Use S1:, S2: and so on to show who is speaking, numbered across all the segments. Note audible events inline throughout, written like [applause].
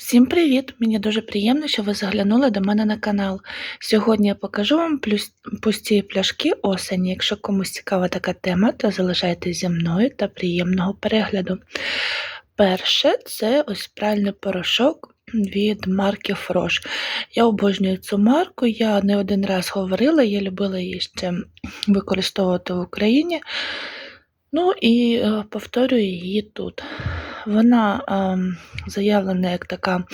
S1: Всім привіт! Мені дуже приємно, що ви заглянули до мене на канал. Сьогодні я покажу вам пусті пляшки осені. Якщо комусь цікава така тема, то залишайтесь зі мною та приємного перегляду. Перше це ось пральний порошок від марки Frosh. Я обожнюю цю марку, я не один раз говорила, я любила її ще використовувати в Україні. Ну і е, повторюю її тут. Вона заявлена як така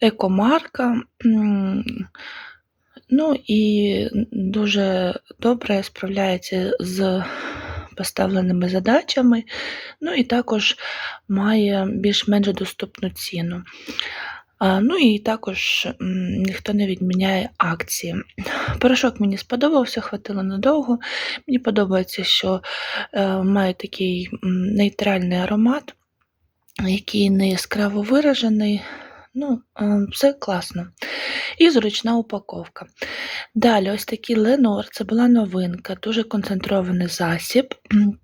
S1: екомарка. Ну і дуже добре справляється з поставленими задачами, ну і також має більш-менш доступну ціну. Ну і також ніхто не відміняє акції. Порошок мені сподобався, хватило надовго. Мені подобається, що е, має такий нейтральний аромат, який не яскраво виражений. Ну, е, все класно. І зручна упаковка. Далі, ось такий Ленор, це була новинка, дуже концентрований засіб.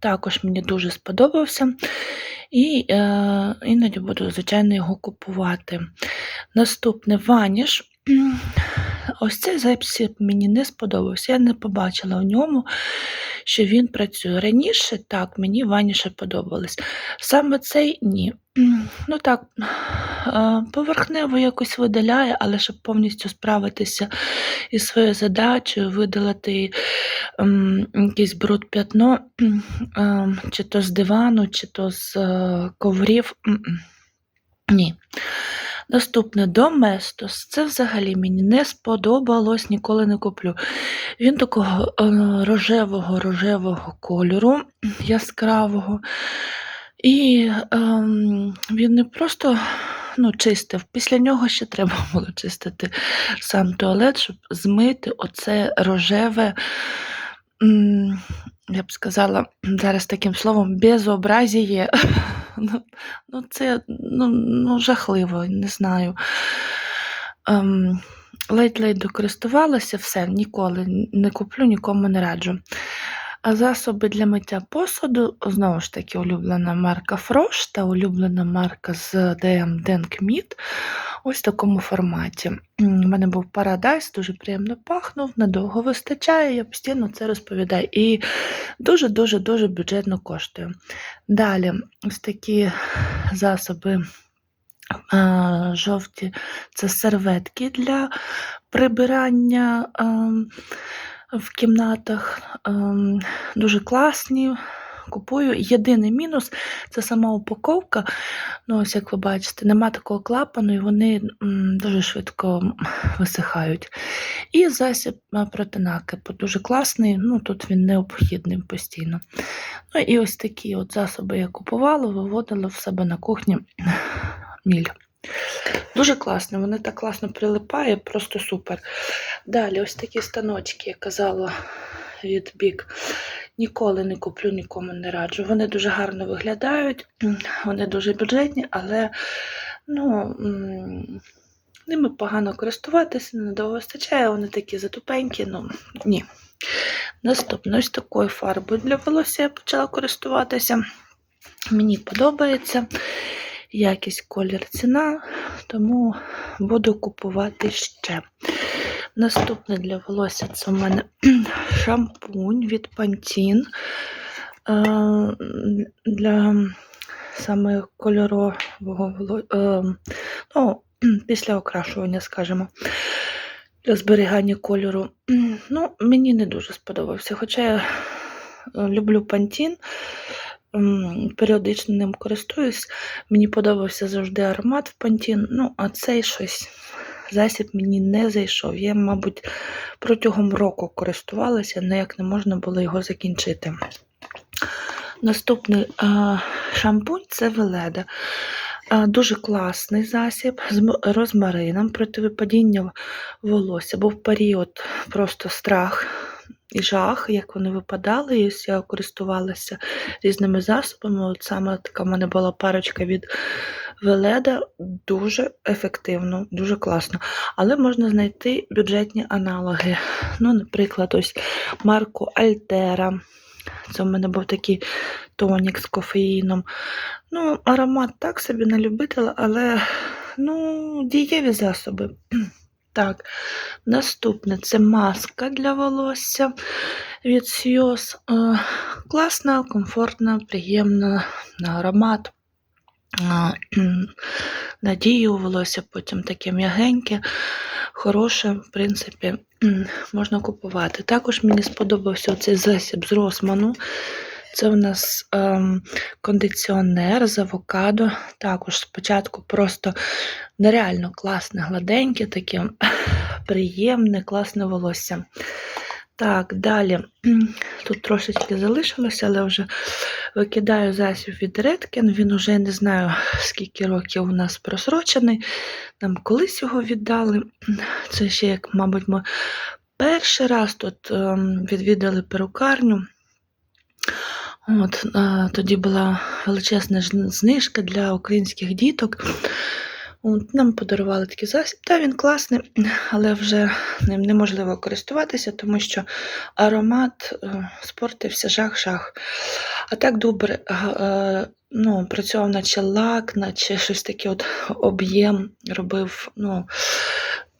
S1: Також мені дуже сподобався. І е, іноді буду, звичайно, його купувати. Наступне ваніш. Ось цей засіб мені не сподобався. Я не побачила в ньому, що він працює. Раніше так, мені ваніше подобались. Саме цей ні. [clears throat] Ну так, поверхнево якось видаляє, але щоб повністю справитися із своєю задачею, видалити ем, якийсь бруд п'ятно, [clears throat] ем, чи то з дивану, чи то з е, коврів. Ні. Наступне Доместос. Це взагалі мені не сподобалось, ніколи не куплю. Він такого е, рожевого-рожевого кольору, яскравого. І ем, він не просто ну, чистив, після нього ще треба [laughs] було чистити сам туалет, щоб змити оце рожеве, я б сказала зараз таким словом, безобразіє. [laughs] Ну, ну, це ну, ну, жахливо, не знаю. Ем, ледь-ледь докористувалася, все, ніколи не куплю, нікому не раджу. А засоби для миття посуду, знову ж таки, улюблена марка Frosh та улюблена марка з DM Denkmit. Ось в такому форматі. У мене був Paradise, дуже приємно пахнув, надовго вистачає, я постійно це розповідаю. І дуже-дуже дуже бюджетно коштує. Далі, ось такі засоби жовті це серветки для прибирання в кімнатах. Ем, дуже класні. Купую. Єдиний мінус це сама упаковка. Ну, ось як ви бачите, нема такого клапану, і вони дуже швидко висихають. І засіб а, проти накипу. Дуже класний, ну тут він необхідний постійно. Ну і ось такі от засоби я купувала, виводила в себе на кухні міль. Дуже класно, вони так класно прилипає, просто супер. Далі, ось такі станочки, я казала від бік. Ніколи не куплю, нікому не раджу. Вони дуже гарно виглядають, вони дуже бюджетні, але ну, ними погано користуватися, недовго вистачає, вони такі затупенькі, ну ні. Наступно, ось такою фарбою для волосся я почала користуватися. Мені подобається якість колір ціна, тому буду купувати ще. Наступне для волосся це у мене [clears throat] шампунь від Pantene е, для саме кольорового волосся, ну, [clears throat] після окрашування, скажімо, для зберігання кольору. Ну, мені не дуже сподобався, хоча я е, люблю м, періодично ним користуюсь. Мені подобався завжди аромат в Pantene, ну, а цей щось засіб мені не зайшов. Я, мабуть, протягом року користувалася, ніяк не можна було його закінчити. Наступний е, шампунь це Веледа. Е, Дуже класний засіб з розмарином проти випадіння волосся. Був період просто страх і жах, як вони випадали. І я користувалася різними засобами. От саме така в мене була парочка від Веледа. Дуже ефективно, дуже класно. Але можна знайти бюджетні аналоги. Ну, наприклад, ось марку Альтера. Це в мене був такий тонік з кофеїном. Ну, аромат так собі на любителя, але ну, дієві засоби. Так, наступне це маска для волосся від Сіос. Е, Класна, комфортна, приємна на аромат. [clears throat] Надію у волосся потім таке м'ягеньке, хороше, в принципі, [clears throat] можна купувати. Також мені сподобався цей засіб з Росману. Це у нас ем, кондиціонер з авокадо. Також спочатку просто нереально класне, гладеньке, таке [laughs] приємне, класне волосся. Так, далі. [clears throat] Тут трошечки залишилося, але вже викидаю засіб від Redken. Він уже не знаю, скільки років у нас просрочений. Нам колись його віддали. [clears throat] Це ще, як, мабуть, ми перший раз тут ем, відвідали перукарню. От, тоді була величезна знижка для українських діток. От, нам подарували такий засіб. Та він класний, але вже ним неможливо користуватися, тому що аромат е, спортився жах-жах. А так добре е, ну, працював наче лак, наче щось таке от об'єм робив. Ну,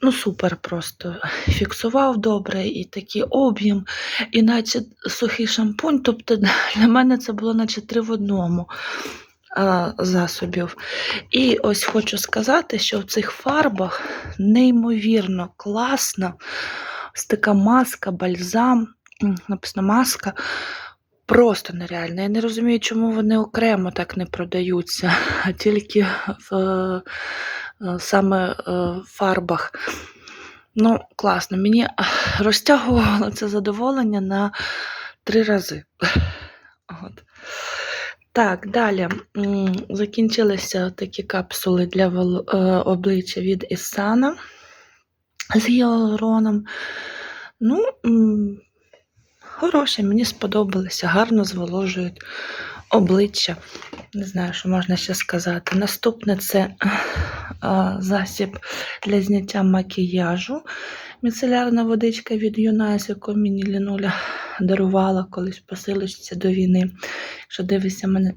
S1: ну, супер просто. Фіксував добре і такий об'єм, і наче сухий шампунь. Тобто [laughs] для мене це було наче три в одному а, засобів. І ось хочу сказати, що в цих фарбах неймовірно класна така маска, бальзам, написано маска. Просто нереально. Я не розумію, чому вони окремо так не продаються, а тільки в саме е, фарбах. Ну, класно. Мені розтягувало це задоволення на три рази. От. Так, далі. Закінчилися такі капсули для е, обличчя від Ісана з гіалуроном. Ну, хороші, мені сподобалися, гарно зволожують обличчя. Не знаю, що можна ще сказати. Наступне це е, засіб для зняття макіяжу. Міцелярна водичка від Юнайс, яку мені Лінуля дарувала колись посилочці до війни. Якщо дивишся мене,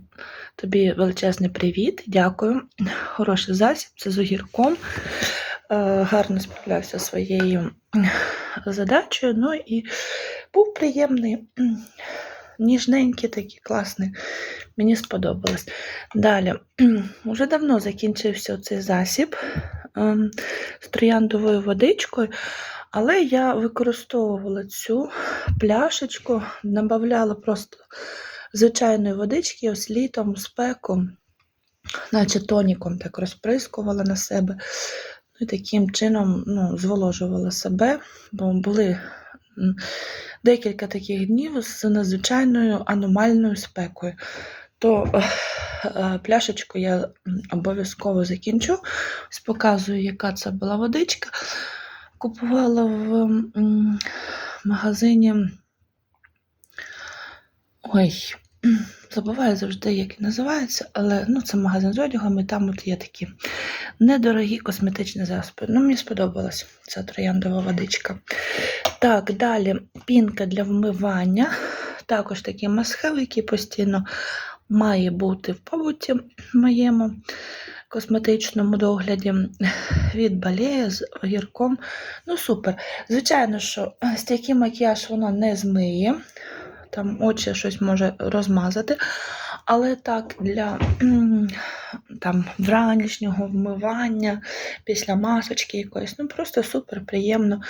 S1: тобі величезний привіт. Дякую. Хороший засіб, це з огірком. Е, Гарно справлявся своєю задачею. Ну і був приємний, м, ніжненький, такий класний. Мені сподобалось. Далі, [clears throat] уже давно закінчився цей засіб ем, з трояндовою водичкою, але я використовувала цю пляшечку, набавляла просто звичайної водички, ось літом, в спеку, наче тоніком так розприскувала на себе. Ну, і таким чином ну, зволожувала себе, бо були декілька таких днів з надзвичайною аномальною спекою. То е, пляшечку я обов'язково закінчу. Ось показую, яка це була водичка. Купувала в магазині. Ой, забуваю завжди, як він називається, але ну, це магазин з одягом, і там от є такі недорогі косметичні засоби. Ну, мені сподобалась ця трояндова водичка. Так, далі пінка для вмивання. Також такий масхев, який постійно має бути в побуті моєму косметичному догляді від балея з огірком. Ну, супер. Звичайно, що стійкий макіяж воно не змиє. Там очі щось може розмазати. Але так, для там, вранішнього вмивання, після масочки якоїсь, ну просто супер приємно.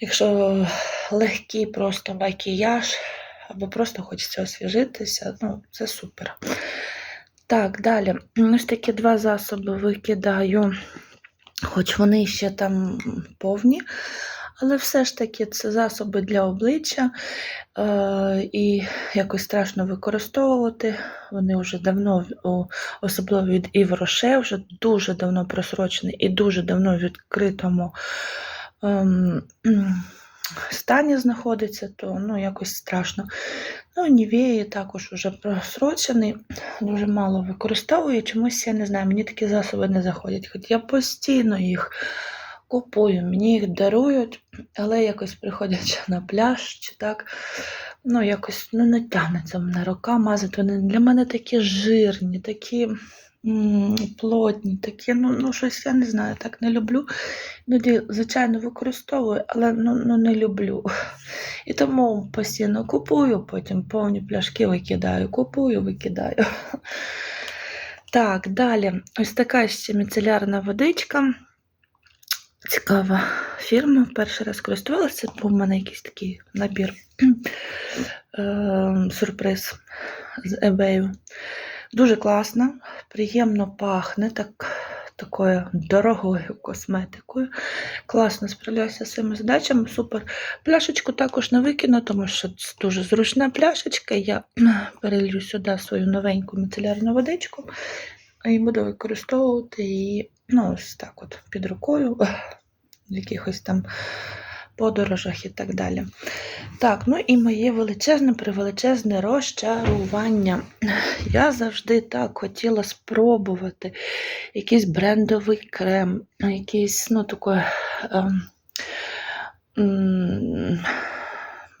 S1: Якщо легкий просто макіяж, або просто хочеться освіжитися, ну це супер. Так, далі. Ось такі два засоби викидаю, хоч вони ще там повні, але все ж таки це засоби для обличчя, е, і якось страшно використовувати. Вони вже давно, особливо від Ів Роше, вже дуже давно просрочені і дуже давно в відкритому [clears throat] стані знаходиться, то ну, якось страшно. Ну, Нівеї також вже просрочений, дуже мало використовую. Чомусь я не знаю, мені такі засоби не заходять. Хоч я постійно їх купую, мені їх дарують, але якось приходячи на пляж чи так, ну якось ну, не тягнеться мене рука мазати. Вони для мене такі жирні, такі плотні такі. Ну, ну щось я не знаю, так не люблю. Іноді, звичайно, використовую, але ну, ну не люблю. І тому постійно купую, потім повні пляшки викидаю, купую, викидаю. Так, далі. Ось така ще міцелярна водичка. Цікава фірма. Перший раз користувалася. Був у мене якийсь такий набір. [clears throat] Е, Сюрприз з eBay. Дуже класно, приємно пахне так, такою дорогою косметикою. Класно справляюся з цими задачами. Супер. Пляшечку також не викину, тому що це дуже зручна пляшечка. Я перелью сюди свою новеньку міцелярну водичку і буду використовувати її ну, ось так от під рукою в якихось там подорожах і так далі. Так, ну і моє величезне, превеличезне розчарування. Я завжди так хотіла спробувати якийсь брендовий крем, якийсь, ну, такої ем,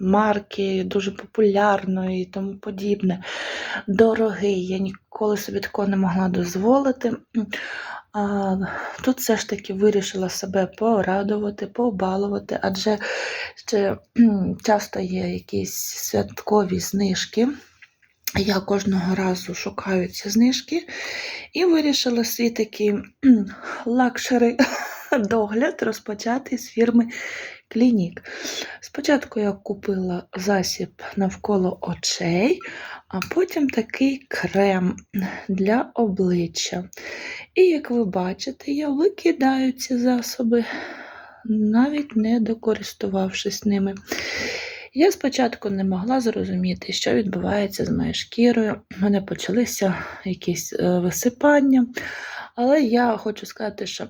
S1: марки дуже популярної і тому подібне. Дорогий, я ніколи собі такого не могла дозволити. А, тут все ж таки вирішила себе порадувати, побалувати, адже ще часто є якісь святкові знижки. Я кожного разу шукаю ці знижки і вирішила свій такий лакшери [laughs] догляд розпочати з фірми Клінік. Спочатку я купила засіб навколо очей, а потім такий крем для обличчя. І як ви бачите, я викидаю ці засоби, навіть не докористувавшись ними. Я спочатку не могла зрозуміти, що відбувається з моєю шкірою. У мене почалися якісь е, висипання. Але я хочу сказати, що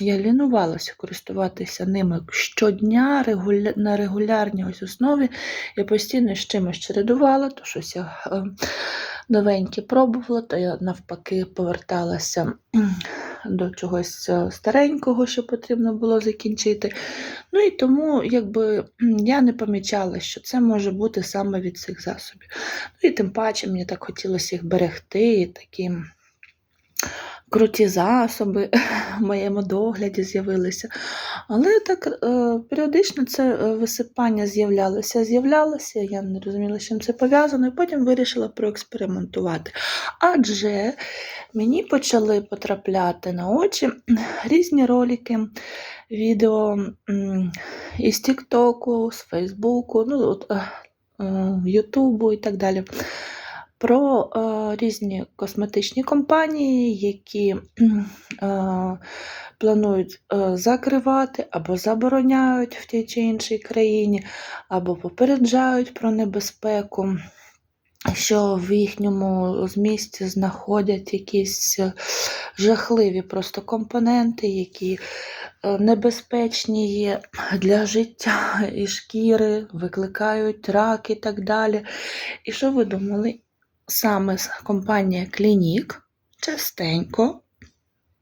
S1: я лінувалася користуватися ними щодня регуля... на регулярній ось основі. Я постійно з чимось чередувала, то щось я е, новеньке пробувала, то я навпаки поверталася до чогось е, старенького, що потрібно було закінчити. Ну і тому якби, я не помічала, що це може бути саме від цих засобів. Ну і тим паче мені так хотілося їх берегти, такі круті засоби [laughs] в моєму догляді з'явилися. Але так е, періодично це е, висипання з'являлося, з'являлося, я не розуміла, з чим це пов'язано, і потім вирішила проекспериментувати. Адже мені почали потрапляти на очі [clears throat] різні ролики, відео із Тіктоку, з Фейсбуку, ну, от, е, Ютубу і так далі про е, різні косметичні компанії, які е, планують е, закривати або забороняють в тій чи іншій країні, або попереджають про небезпеку. Що в їхньому змісті знаходять якісь е, жахливі просто компоненти, які е, небезпечні є для життя і шкіри, викликають рак і так далі. І що ви думали? Саме компанія Клінік частенько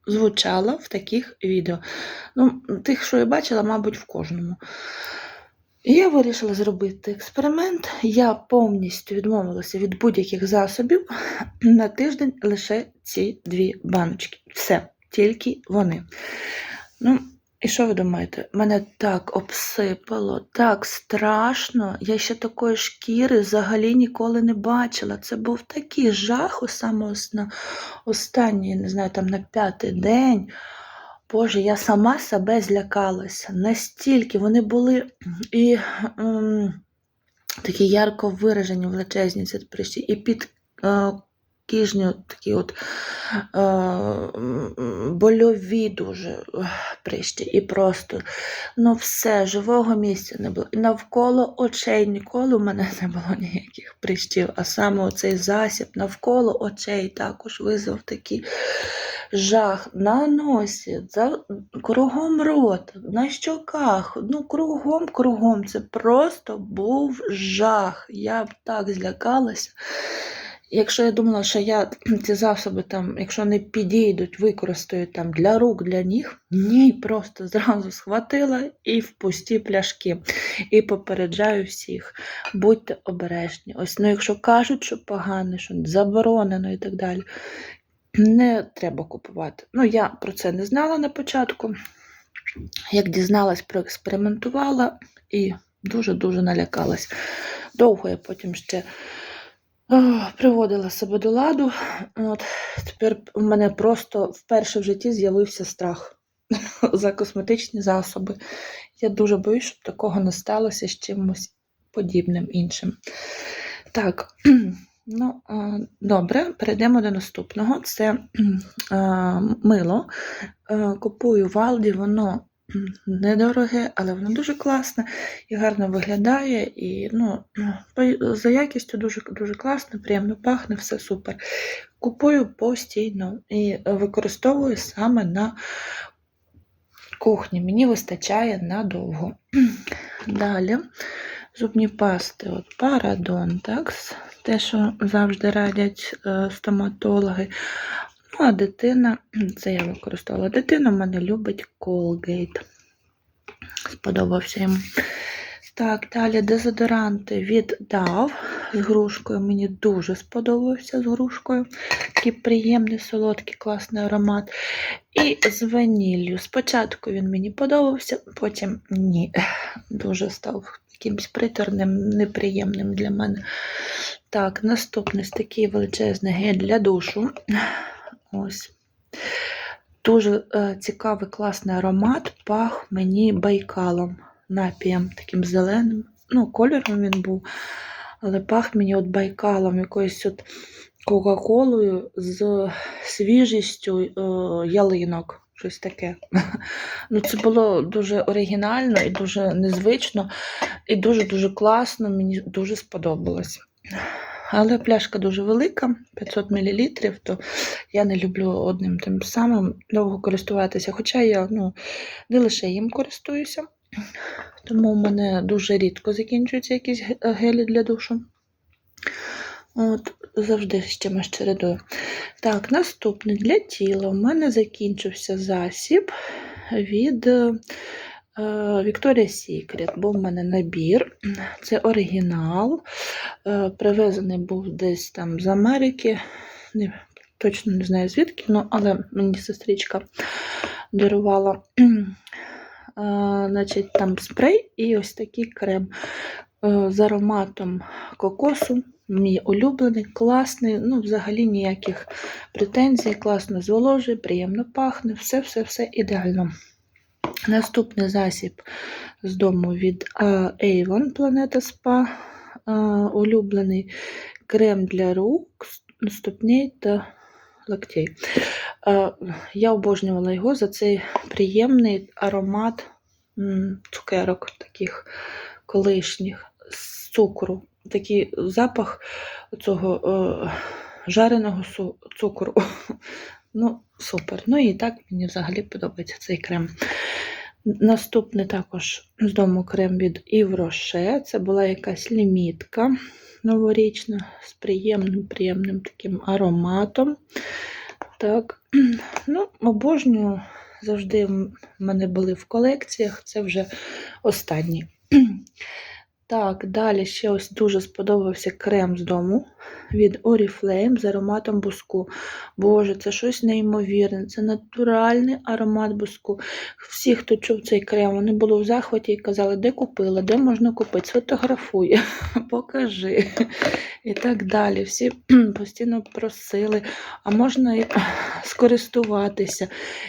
S1: звучала в таких відео. Ну, Тих, що я бачила, мабуть, в кожному. Я вирішила зробити експеримент. Я повністю відмовилася від будь-яких засобів на тиждень лише ці дві баночки. Все, тільки вони. Ну, і що ви думаєте? Мене так обсипало, так страшно. Я ще такої шкіри взагалі ніколи не бачила. Це був такий жах у саме останній, не знаю, там на п'ятий день. Боже, я сама себе злякалася. Настільки вони були і м, такі ярко виражені, величезні ці прищі, і під е, кижню такі от е, больові дуже прищі. І просто ну все, живого місця не було. І навколо очей ніколи у мене не було ніяких прищів, а саме оцей засіб навколо очей також визвав такий жах на носі, за, кругом рота, на щоках, ну кругом, кругом. Це просто був жах. Я б так злякалася. Якщо я думала, що я [clears throat] ці засоби там, якщо не підійдуть, використаю там для рук, для ніг, ні, просто зразу схватила і в пусті пляшки. І попереджаю всіх, будьте обережні. Ось, ну якщо кажуть, що погано, що заборонено і так далі. не треба купувати. Ну, я про це не знала на початку. Як дізналась, проекспериментувала і дуже-дуже налякалась. Довго я потім ще приводила себе до ладу. От, тепер у мене просто вперше в житті з'явився страх [laughs] за косметичні засоби. Я дуже боюсь, щоб такого не сталося з чимось подібним іншим. Так, [clears throat] ну, добре, перейдемо до наступного. Це мило. Е, Купую в Алді, воно недороге, але воно дуже класне і гарно виглядає. І ну, за якістю дуже, дуже класно, приємно пахне, все супер. Купую постійно і використовую саме на кухні. Мені вистачає надовго. Далі зубні пасти, от так, те, що завжди радять е, стоматологи. Ну, а дитина, це я використовувала. Дитина в мене любить Colgate. Сподобався йому. Так, далі дезодоранти від DAV з грушкою. Мені дуже сподобався з грушкою. Такий приємний, солодкий, класний аромат. І з ваніллю. Спочатку він мені подобався, потім ні. Дуже став якимось приторним, неприємним для мене. Так, наступний такий величезний гель для душу. Ось. Дуже е, цікавий, класний аромат. Пах мені байкалом, напієм таким зеленим. Ну, кольором він був, але пах мені от байкалом, якоюсь от Кока-Колою з свіжістю е, ялинок. Щось таке. [laughs] Ну, це було дуже оригінально і дуже незвично, і дуже-дуже класно, мені дуже сподобалось. Але пляшка дуже велика, 500 мл, то я не люблю одним тим самим довго користуватися. Хоча я ну, не лише їм користуюся, тому в мене дуже рідко закінчуються якісь гелі для душу. От, завжди з чимось чередую. Так, наступне для тіла. У мене закінчився засіб від Victoria's Secret. Був в мене набір. Це оригінал. Е, Привезений був десь там з Америки. Не, точно не знаю звідки, ну, але мені сестричка дарувала. Е, Значить, там спрей і ось такий крем е, з ароматом кокосу. Мій улюблений, класний, ну, взагалі ніяких претензій, класно зволожує, приємно пахне, все-все-все ідеально. Наступний засіб з дому від е, Avon Planeta Spa. е, Улюблений крем для рук, ступней та локтей. Е, Я обожнювала його за цей приємний аромат цукерок таких колишніх з цукру. Такий запах цього жареного цукру. [laughs] Ну, супер. Ну і так мені взагалі подобається цей крем. Наступний також з дому крем від Rocher. Це була якась лімітка новорічна з приємним, приємним таким ароматом. Так, [clears throat] ну, обожнюю. Завжди в мене були в колекціях, це вже останні. [clears throat] Так, далі ще ось дуже сподобався крем з дому від Oriflame з ароматом буску. Боже, це щось неймовірне, це натуральний аромат буску. Всі, хто чув цей крем, вони були в захваті і казали, де купила, де можна купити, сфотографуй, [laughs] покажи. І так далі. Всі [clears throat] постійно просили, а можна [clears throat] скористуватися.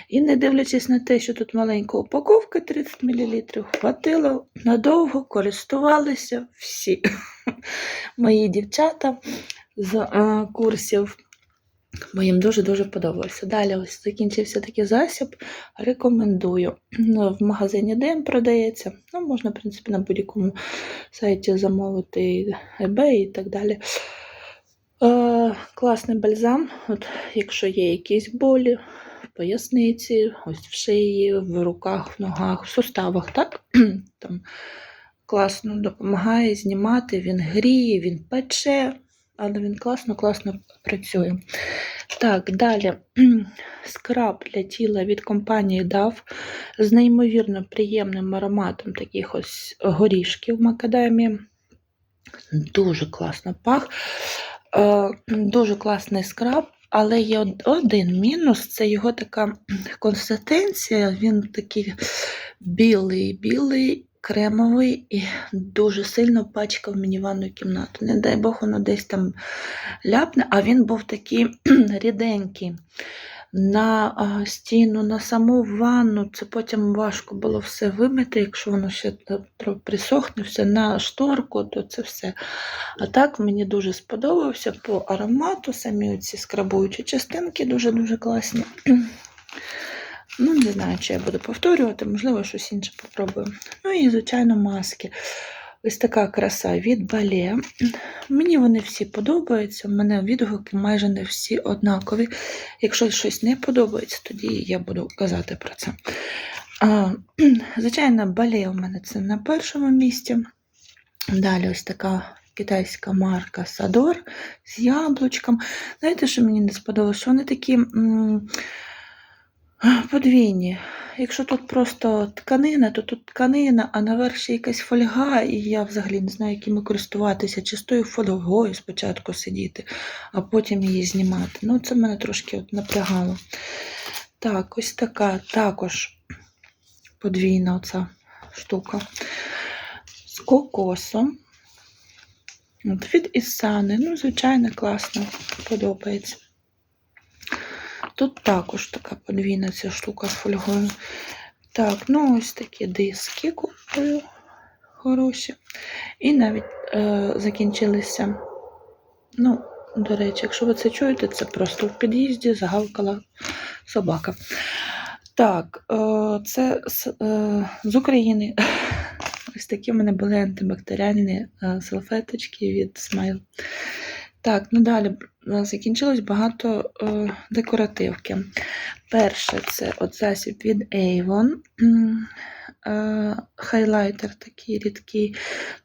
S1: І не дивлячись на те, що тут маленька упаковка 30 мл, хватило надовго, користувалися всі [laughs] [laughs] мої дівчата з е, курсів. Бо їм дуже-дуже подобалося. Далі ось закінчився такий засіб. Рекомендую. Ну, В магазині ДМ продається. Ну, можна, в принципі, на будь-якому сайті замовити eBay і так далі. Е, класний бальзам. От, якщо є якісь болі в поясниці, ось в шиї, в руках, в ногах, в суставах, так? [clears throat] Там класно допомагає знімати, він гріє, він пече, але він класно-класно працює. Так, далі [clears throat] скраб для тіла від компанії DAV з неймовірно приємним ароматом таких ось горішків макадамії. Дуже класно пах. Е, Дуже класний скраб. але є один мінус це його така консистенція. Він такий білий, білий, кремовий і дуже сильно пачкав мені ванну кімнату. Не дай Бог, воно десь там ляпне, а він був такий [clears throat] ріденький. На стіну, на саму ванну, це потім важко було все вимити, якщо воно ще присохне, все на шторку, то це все. А так мені дуже сподобався по аромату, самі ці скрабуючі частинки дуже-дуже класні. Ну, не знаю, чи я буду повторювати, можливо, щось інше попробую. Ну і, звичайно, маски. Ось така краса від бале. Мені вони всі подобаються. У мене відгуки майже не всі однакові. Якщо щось не подобається, тоді я буду казати про це. А, [clears throat] звичайно, бале у мене це на першому місці. Далі ось така китайська марка Садор з яблучком. Знаєте, що мені не сподобалося? Вони такі м, подвійні. Якщо тут просто тканина, то тут тканина, а наверх ще якась фольга, і я взагалі не знаю, якими користуватися, чи з тою фольгою спочатку сидіти, а потім її знімати. Ну, це мене трошки от напрягало. Так, ось така також подвійна оця штука. З кокосом. От від Ісани. Ну, звичайно, класно, подобається. Тут також така подвійна ця штука з фольгою. Так, ну ось такі диски купую хороші. І навіть е, закінчилися. Ну, до речі, якщо ви це чуєте, це просто в під'їзді загавкала собака. Так, е, це з, е, з України. [laughs] Ось такі в мене були антибактеріальні е, салфеточки від Smile. Так, ну далі закінчилось багато е, декоративки. Перше це от засіб від Avon. Е, Хайлайтер такий рідкий.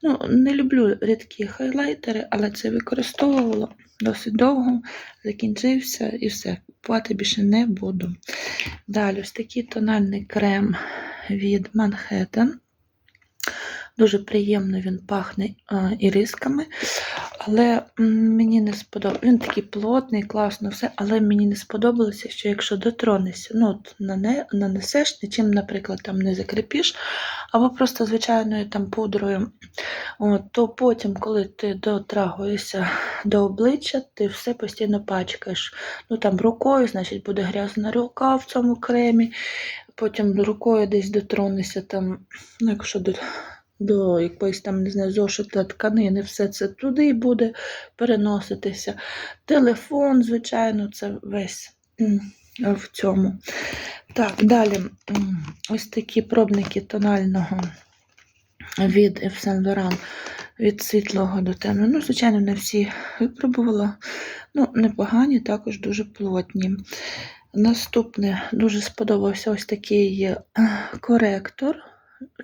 S1: Ну, не люблю рідкі хайлайтери, але це використовувала досить довго, закінчився і все. Купувати більше не буду. Далі ось такий тональний крем від Manhattan. Дуже приємно він пахне е, ірисками, але мені не сподобалося. Він такий плотний, класно, все, але мені не сподобалося, що якщо дотронешся, ну, от нане, нанесеш, нічим, наприклад, там не закріпиш, або просто звичайною там пудрою, от, то потім, коли ти дотрагуєшся до обличчя, ти все постійно пачкаєш. Ну там рукою, значить, буде грязна рука в цьому кремі, потім рукою десь дотронешся, там, ну, якщо до якоїсь там, не знаю, зошита тканини, все це туди буде переноситися. Телефон, звичайно, це весь в цьому. Так, далі ось такі пробники тонального від Yves від світлого до темного. Ну, звичайно, не всі випробувала. Ну, непогані, також дуже плотні. Наступне дуже сподобався ось такий е, коректор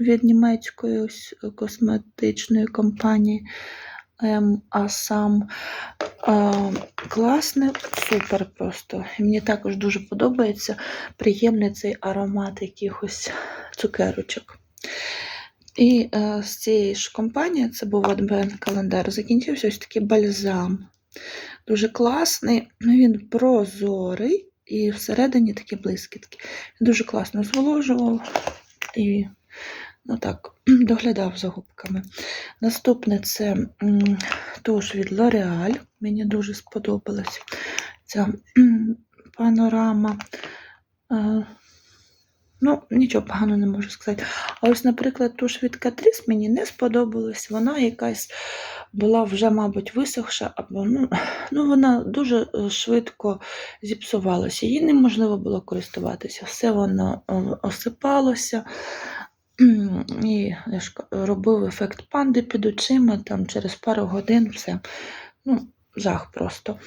S1: від німецької ось косметичної компанії М. Асам. Класне, супер просто. І мені також дуже подобається приємний цей аромат якихось цукерочок. І е, з цієї ж компанії, це був Advent календар, закінчився ось такий бальзам. Дуже класний, він прозорий і всередині такі блискітки. Дуже класно зволожував і ну так, [clears throat] доглядав за губками. Наступне це туш від L'Oreal. Мені дуже сподобалась ця панорама. Ну, нічого поганого не можу сказати. А ось, наприклад, туш від Catrice мені не сподобалась. Вона якась була вже, мабуть, висохша, або ну, [clears throat] ну вона дуже е, швидко зіпсувалася. Їй неможливо було користуватися. Все воно е, осипалося. [clears throat] І я ж робив ефект панди під очима, там через пару годин все. Ну, жах просто.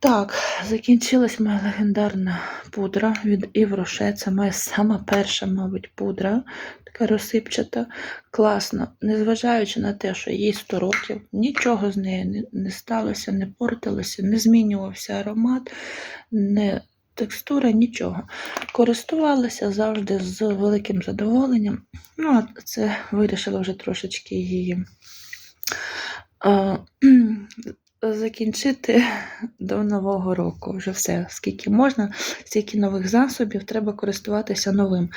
S1: Так, закінчилась моя легендарна пудра від Rocher. Це моя сама перша, мабуть, пудра, така розсипчата, класна. Незважаючи на те, що їй 100 років, нічого з нею не, не сталося, не портилося, не змінювався аромат, не текстура, нічого. Користувалася завжди з великим задоволенням. Ну, а це вирішила вже трошечки її. а, закінчити до Нового року. Вже все, скільки можна, стільки нових засобів, треба користуватися новим.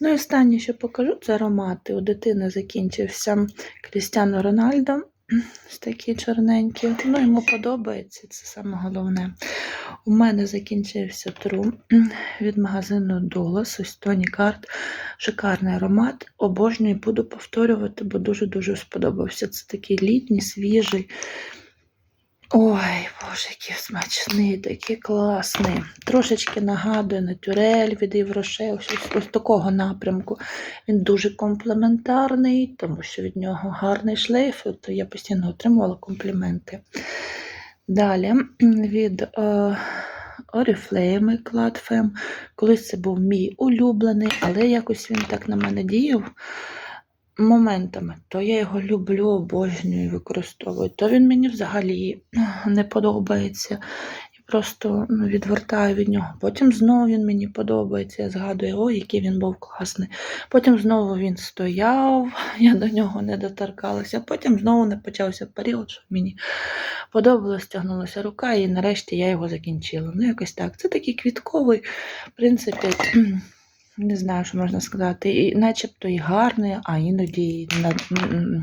S1: Ну і останнє, що покажу, це аромати. У дитини закінчився Крістіано Рональдо. Ось такі чорненькі. Ну, йому подобається, це саме головне. У мене закінчився тру від магазину Долас, ось Тоні Карт. Шикарний аромат. Обожнюю, буду повторювати, бо дуже-дуже сподобався. Це такий літній, свіжий. Ой, боже, який смачний, такий класний. Трошечки нагадує натюрель від Євроше, ось, ось, ось такого напрямку. Він дуже комплементарний, тому що від нього гарний шлейф, то я постійно отримувала компліменти. Далі від е, Oriflame Clad Колись це був мій улюблений, але якось він так на мене діяв моментами. То я його люблю, обожнюю, використовую, то він мені взагалі не подобається. Просто ну, відвертаю від нього. Потім знову він мені подобається. Я згадую, ой, який він був класний. Потім знову він стояв, [laughs] я до нього не доторкалася. Потім знову не почався період, що мені подобалось, тягнулася рука, і нарешті я його закінчила. Ну, якось так. Це такий квітковий, в принципі. [clears throat] Не знаю, що можна сказати, і начебто і гарний, а іноді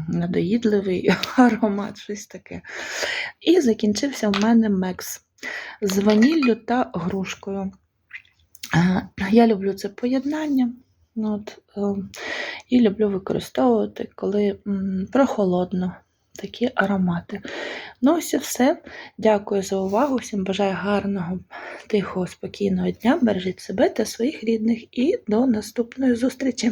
S1: надоїдливий [laughs] аромат, щось таке. І закінчився в мене мекс з ваніллю та грушкою. Е, Я люблю це поєднання. От, е, і люблю використовувати, коли прохолодно такі аромати. Ну, ось і все. Дякую за увагу. Всім бажаю гарного, тихого, спокійного дня. Бережіть себе та своїх рідних і до наступної зустрічі!